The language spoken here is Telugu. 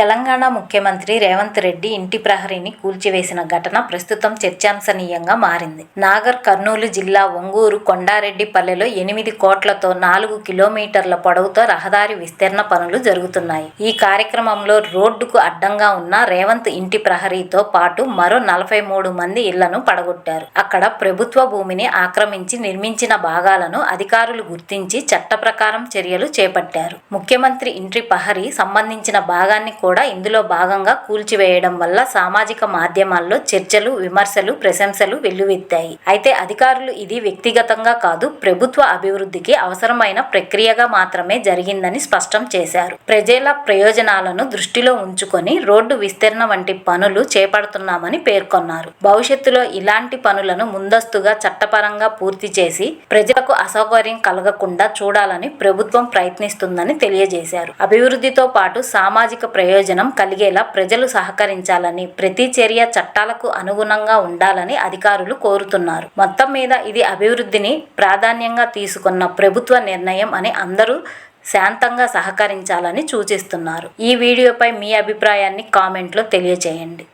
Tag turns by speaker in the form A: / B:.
A: తెలంగాణ ముఖ్యమంత్రి రేవంత్ రెడ్డి ఇంటి ప్రహరీని కూల్చివేసిన ఘటన ప్రస్తుతం చర్చాంశనీయంగా మారింది. నాగర్ కర్నూలు జిల్లా ఒంగూరు కొండారెడ్డిపల్లెలో ఎనిమిది కోట్లతో నాలుగు కిలోమీటర్ల పొడవుతో రహదారి విస్తరణ పనులు జరుగుతున్నాయి. ఈ కార్యక్రమంలో రోడ్డుకు అడ్డంగా ఉన్న రేవంత్ ఇంటి ప్రహరీతో పాటు మరో నలభై మూడు మంది ఇళ్ళను పడగొట్టారు. అక్కడ ప్రభుత్వ భూమిని ఆక్రమించి నిర్మించిన భాగాలను అధికారులు గుర్తించి చట్ట ప్రకారం చర్యలు చేపట్టారు. ముఖ్యమంత్రి ఇంటి ప్రహరీ సంబంధించిన భాగాన్ని కూడా కూడా ఇందులో భాగంగా కూల్చివేయడం వల్ల సామాజిక మాధ్యమాల్లో చర్చలు విమర్శలు ప్రశంసలు వెల్లువెత్తాయి. అయితే అధికారులు ఇది వ్యక్తిగతంగా కాదు ప్రభుత్వ అభివృద్ధికి అవసరమైన ప్రక్రియగా మాత్రమే జరిగిందని స్పష్టం చేశారు. ప్రజల ప్రయోజనాలను దృష్టిలో ఉంచుకొని రోడ్డు విస్తరణ వంటి పనులు చేపడుతున్నామని పేర్కొన్నారు. భవిష్యత్తులో ఇలాంటి పనులను ముందస్తుగా చట్టపరంగా పూర్తి చేసి ప్రజలకు అసౌకర్యం కలగకుండా చూడాలని ప్రభుత్వం ప్రయత్నిస్తుందని తెలియజేశారు. అభివృద్ధితో పాటు సామాజిక ప్రయోజనం ప్రయోజనం కలిగేలా ప్రజలు సహకరించాలని ప్రతి చర్య చట్టాలకు అనుగుణంగా ఉండాలని అధికారులు కోరుతున్నారు. మొత్తం మీద ఇది అభివృద్ధిని ప్రాధాన్యంగా తీసుకున్న ప్రభుత్వ నిర్ణయం అని అందరూ శాంతంగా సహకరించాలని సూచిస్తున్నారు. ఈ వీడియోపై మీ అభిప్రాయాన్ని కామెంట్లో తెలియజేయండి